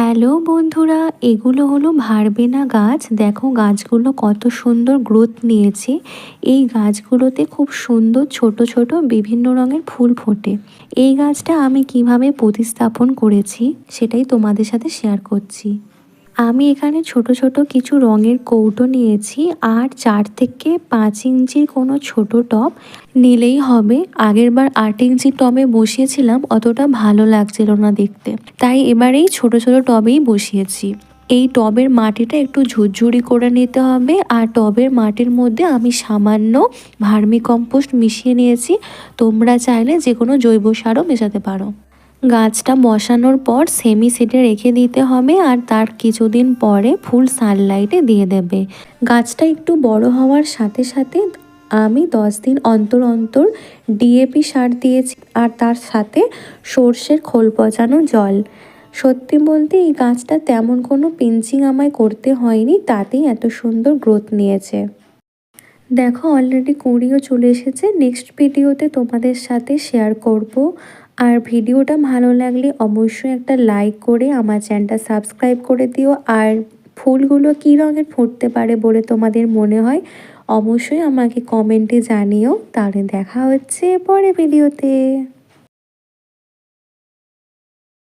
Hello বন্ধুরা, এগুলো হলো ভারবেনা গাছ। দেখো গাছগুলো কত সুন্দর গ্রোথ নিয়েছে। এই গাছগুলোতে খুব সুন্দর ছোট ছোট বিভিন্ন রঙের ফুল ফোটে। এই গাছটা আমি কীভাবে প্রতিস্থাপন করেছি, সেটাই তোমাদের সাথে শেয়ার করছি। আমি এখানে ছোট ছোট কিছু রঙের কৌটো নিয়েছি আর চার থেকে পাঁচ ইঞ্চির কোনো ছোট টব নিলেই হবে। আগের বার আট ইঞ্চি টবে বসিয়েছিলাম, অতটা ভালো লাগছিল না দেখতে। তাই এবারেই ছোট ছোট টবেই বসিয়েছি। এই টবের মাটিটা একটু ঝুরঝুরি করে নিতে হবে আর টবের মাটির মধ্যে আমি সামান্য ভার্মি কম্পোস্ট মিশিয়ে নিয়েছি। তোমরা চাইলে যে কোনো জৈব সারও মেশাতে পারো। গাছটা বসানোর পর সেমি সেটে রেখে দিতে হবে আর তার কিছুদিন পরে ফুল সানলাইটে দিয়ে দেবে। গাছটা একটু বড় হওয়ার সাথে সাথে আমি দশ দিন অন্তর অন্তর ডিএপি সার দিয়েছি আর তার সাথে সর্ষের খোল পচানো জল। সত্যি বলতে এই গাছটা তেমন কোনো পিঞ্চিং আমায় করতে হয়নি, তাতেই এত সুন্দর গ্রোথ নিয়েছে। দেখো অলরেডি কুড়িও চলে এসেছে। নেক্সট ভিডিওতে তোমাদের সাথে শেয়ার করব। আর ভিডিওটা ভালো লাগলে অবশ্যই একটা লাইক করে আমার চ্যানেলটা সাবস্ক্রাইব করে দিও। আর ফুলগুলো কী রঙের ফুটতে পারে বলে তোমাদের মনে হয়, অবশ্যই আমাকে কমেন্টে জানিও। তাহলে দেখা হচ্ছে পরে ভিডিওতে